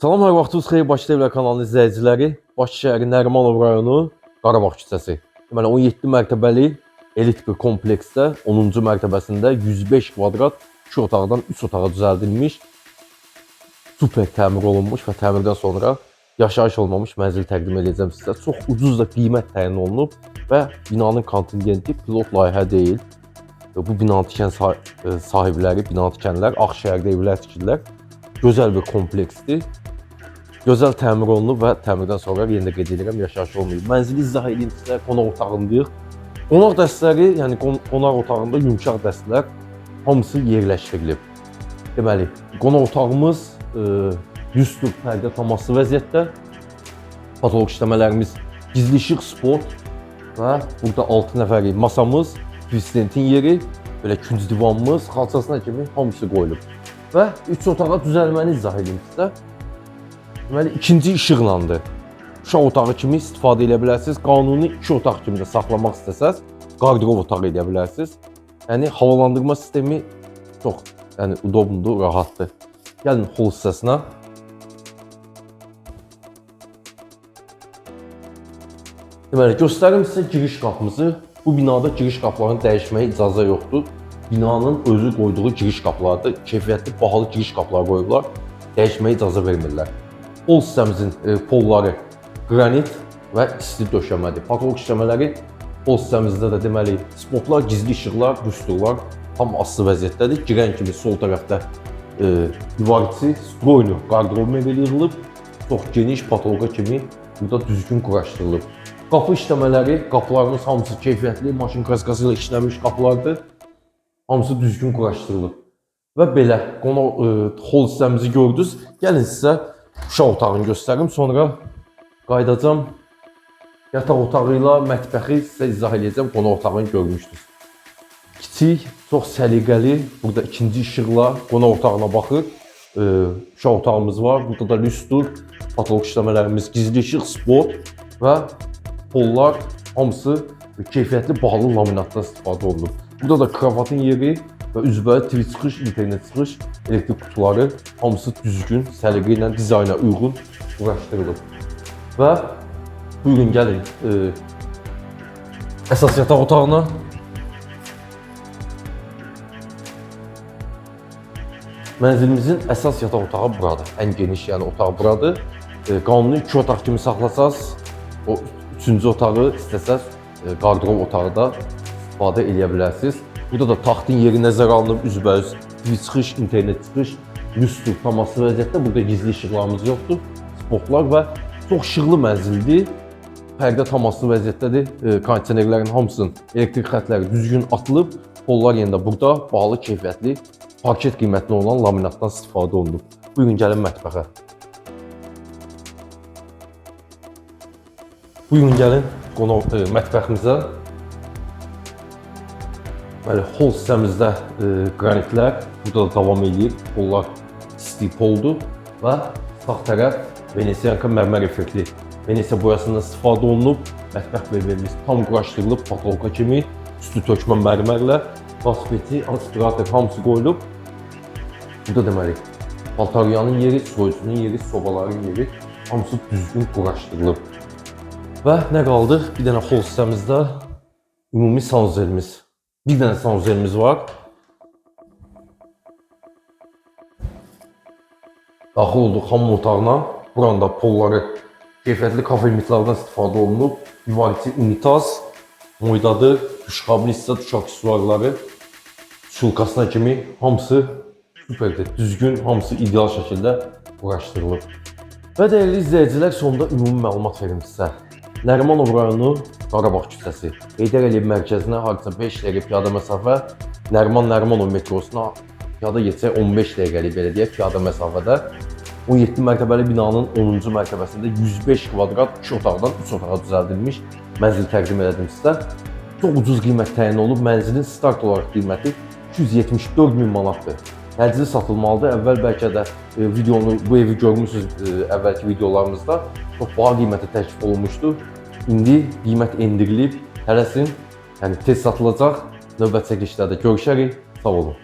Salam, hər vaxtınız xeyir Bakı TV kanalının izləyiciləri. Bakı şəhəri Nərimanov rayonu Qarabağ küçəsi. Deməli 17 mərtəbəli elit bir kompleksdə 10-cu mərtəbəsində 105 kvadrat 2 otaqdan 3 otağa düzəldilmiş super təmir olunmuş və təmirdən sonra yaşayış olmamış mənzil təqdim edəcəm sizə. Çox ucuz da qiymət təyin olunub və binanın kontingenti pilot layihə deyil. Bu bina tikən e, sahibləri, bina tikənlər Ağşəhərdə evlər tikirlər. Gözəl bir kompleksdir. Gözəl təmir olunub və təmirdən sonra yenə də qeyd edirəm, yaşayış olmayıb. Mənzili izah edeyim sizə, qonaq otağındayıq. Qonaq dəstələri, yəni qon- qonaq otağında yumşaq dəstələr hamısı yerləşdirilib. Deməli, qonaq otağımız e, 100 tur pərdə taması vəziyyətdə. Patoloq işləmələrimiz gizli işıq, sport və burada 6 nəfərlik masamız, prezidentin yeri, belə künc divanımız, xalçasına kimi hamısı qoyulub. Və 3 otağa düzəlməni izah edeyim. Deməli, ikinci işıqlandı. Uşaq otağı kimi istifadə edə bilərsiniz. Qanuni 2 otaq kimi də saxlamaq istəsəz, qardirob otağı edə bilərsiniz. Yəni havalandırma sistemi çox yəni udobundur, rahatdır. Gəlin hol hissəsinə. Deməli, göstərim sizə giriş qapımızı. Bu binada giriş qapılarını dəyişməyə icazə yoxdur. Binanın özü qoyduğu giriş qapılarıdır. Keyfiyyətli, bahalı giriş qapıları qoyublar. Dəyişməyə icazə vermirlər. Pol sistemimizin e, polları qranit və isti döşəmədir. Patolog işləmələri pol sistemimizdə də deməli spotlar, gizli işıqlar, düsturlar tam asılı vəziyyətdədir. Girən kimi sol tərəfdə e, divar içi stroylu qardırob mebeli yığılıb. Çox geniş patoloqa kimi burada düzgün quraşdırılıb. Qapı işləmələri, qapılarımız hamısı keyfiyyətli, maşın kaskası ilə işləmiş qapılardır. Hamısı düzgün quraşdırılıb. Və belə qonaq e, hol hissəmizi gördünüz. Gəlin sizə uşaq otağını göstərim, sonra qayıdacam yataq otağı ilə mətbəxi sizə izah edəcəm. Qonaq otağını görmüşdünüz. Kiçik, çox səliqəli, burada ikinci işıqla qonaq otağına baxır. E, uşaq otağımız var. Burada da lüstr, patoloq işləmələrimiz, gizli işıq, sport və pollar hamısı keyfiyyətli bahalı laminatdan istifadə olunub. Burada da kravatın yeri və üzbəüz TV çıxış, internet çıxış, elektrik qutuları hamısı düzgün, səliqə ilə dizayna uyğun quraşdırılıb. Və buyurun gəlin e, əsas yataq otağına. Mənzilimizin əsas yataq otağı buradır. Ən geniş yəni otaq buradır. E, qanuni 2 otaq kimi saxlasaz, o üçüncü otağı istəsəz e, qardırob otağı da istifadə edə bilərsiniz. Burada da taxtın yeri nəzərə alınıb üzbəüz TV çıxış, internet çıxış, lüstr taması vəziyyətdə. Burada gizli işıqlarımız yoxdur. Spotlar və çox işıqlı mənzildir. Pərdə tamaslı vəziyyətdədir. E, kondisionerlərin hamısının elektrik xətləri düzgün atılıb. Pollar yenə burada bahalı keyfiyyətli parket qiymətli olan laminatdan istifadə olunub. Buyurun gəlin mətbəxə. Buyurun gəlin qonaq e, mətbəximizə. Bəli, hol hissəmizdə e, burada da davam edir. Pollar isti poldur və sağ tərəf Venesiyanka mərmər effektli Venesiya boyasından istifadə olunub. mətbəx mebelimiz tam quraşdırılıb patolka kimi, üstü tökmə mərmərlə, qaspeti, aspirator hamısı qoyulub. Burada deməli paltaryanın yeri, soyucunun yeri, sobaların yeri hamısı düzgün quraşdırılıb. Və nə qaldı? Bir dənə hol hissəmizdə ümumi sanuzelimiz. Bir dənə sanuzelimiz var. Daxil olduq hamam otağına. Buranda polları keyfiyyətli kafe limitlərdən istifadə olunub. Yuvarıcı unitaz, moydadır, duşqablı hissə, duş aksesuarları, şulkasına kimi hamısı süperdir. Düzgün, hamısı ideal şəkildə quraşdırılıb. Və dəyərli izləyicilər, sonda ümumi məlumat verim sizə. Nərimanov rayonu Qarabağ küçəsi. Heydər Əliyev mərkəzinə hardasa 5 dəqiqə piyada məsafə, Nəriman Nərimanov metrosuna piyada getsək 15 dəqiqəlik belə deyək piyada məsafədə 17 mərtəbəli binanın 10-cu mərtəbəsində 105 kvadrat 2 otaqdan 3 otağa düzəldilmiş mənzil təqdim elədim sizə. Çox ucuz qiymət təyin olub. Mənzilin start olaraq qiyməti 274 min manatdır. Təcili satılmalıdır. Əvvəl bəlkə də e, videonu, bu evi görmüsünüz e, əvvəlki videolarımızda. Çox baha qiymətə təklif olunmuşdu. İndi qiymət endirilib. Tələsin. Yəni tez satılacaq. Növbəti çəkilişlərdə görüşərik. Sağ olun.